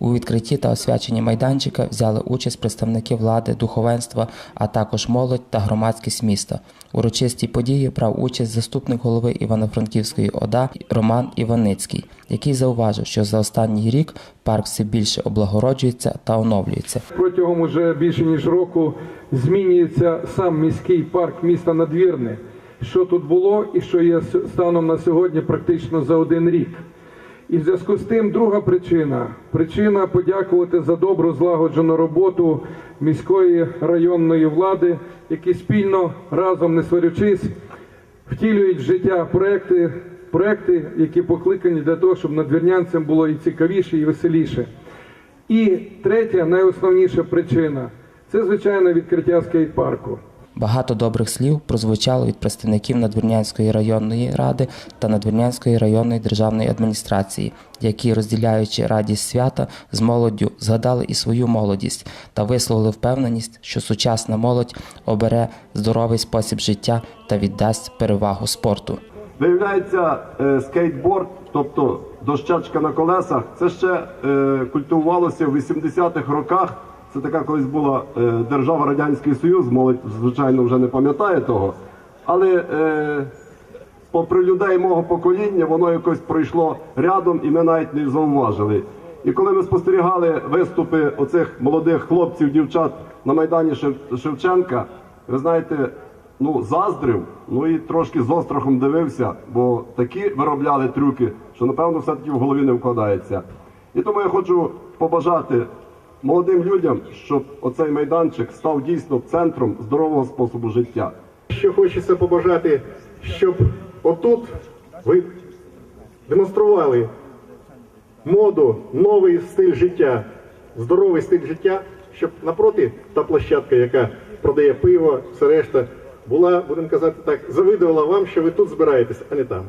У відкритті та освяченні майданчика взяли участь представники влади, духовенства, а також молодь та громадськість міста. Урочистій події брав участь заступник голови Івано-Франківської ОДА Роман Іваницький, який зауважив, що за останній рік парк все більше облагороджується та оновлюється. Протягом уже більше ніж року змінюється сам міський парк міста Надвірне. Що тут було і що є станом на сьогодні практично за один рік. І в зв'язку з тим друга причина причина подякувати за добру злагоджену роботу міської районної влади, які спільно разом не сварючись втілюють в життя проекти, проекти, які покликані для того, щоб надвірнянцям було і цікавіше, і веселіше. І третя, найосновніша причина це звичайно відкриття скейт-парку. Багато добрих слів прозвучало від представників Надвірнянської районної ради та Надвірнянської районної державної адміністрації, які, розділяючи радість свята з молоддю, згадали і свою молодість та висловили впевненість, що сучасна молодь обере здоровий спосіб життя та віддасть перевагу спорту. Виявляється, е, скейтборд, тобто дощечка на колесах, це ще е, культивувалося в 80-х роках. Це така колись була е, держава Радянський Союз, молодь, звичайно, вже не пам'ятає того. Але е, попри людей мого покоління, воно якось пройшло рядом і ми навіть не зауважили. І коли ми спостерігали виступи оцих молодих хлопців, дівчат на Майдані Шевченка, ви знаєте, ну заздрив, ну і трошки з острахом дивився, бо такі виробляли трюки, що напевно все-таки в голові не вкладається. І тому я хочу побажати молодим людям, щоб оцей майданчик став дійсно центром здорового способу життя. Що хочеться побажати, щоб отут ви демонстрували моду, новий стиль життя, здоровий стиль життя, щоб напроти та площадка, яка продає пиво, все решта, була, будемо казати так, завидувала вам, що ви тут збираєтесь, а не там.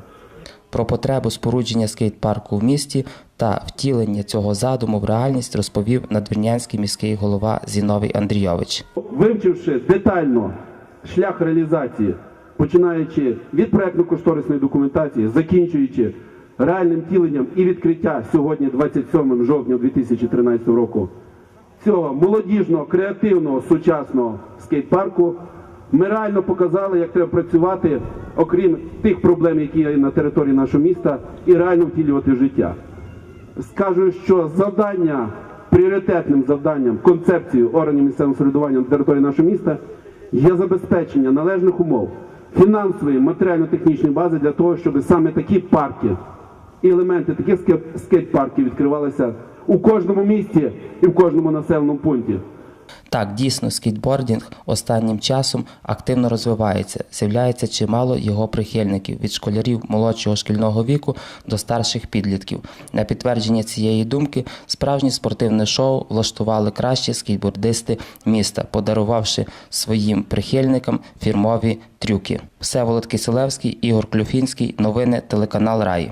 Про потребу спорудження скейт-парку в місті та втілення цього задуму в реальність розповів надвірнянський міський голова Зіновій Андрійович. вивчивши детально шлях реалізації, починаючи від проектно-кошторисної документації, закінчуючи реальним тіленням і відкриття сьогодні, 27 жовтня 2013 року, цього молодіжного, креативного, сучасного скейт-парку, ми реально показали, як треба працювати, окрім тих проблем, які є на території нашого міста, і реально втілювати в життя. Скажу, що завдання, пріоритетним завданням, концепцією органів місцевого самоврядування на території нашого міста є забезпечення належних умов фінансової, матеріально-технічної бази для того, щоб саме такі парки і елементи таких скейт-парків відкривалися у кожному місті і в кожному населеному пункті. Так, дійсно, скейтбордінг останнім часом активно розвивається. З'являється чимало його прихильників від школярів молодшого шкільного віку до старших підлітків. На підтвердження цієї думки справжнє спортивне шоу влаштували кращі скейтбордисти міста, подарувавши своїм прихильникам фірмові трюки. Всеволод Киселевський, Ігор Клюфінський. Новини телеканал Раї.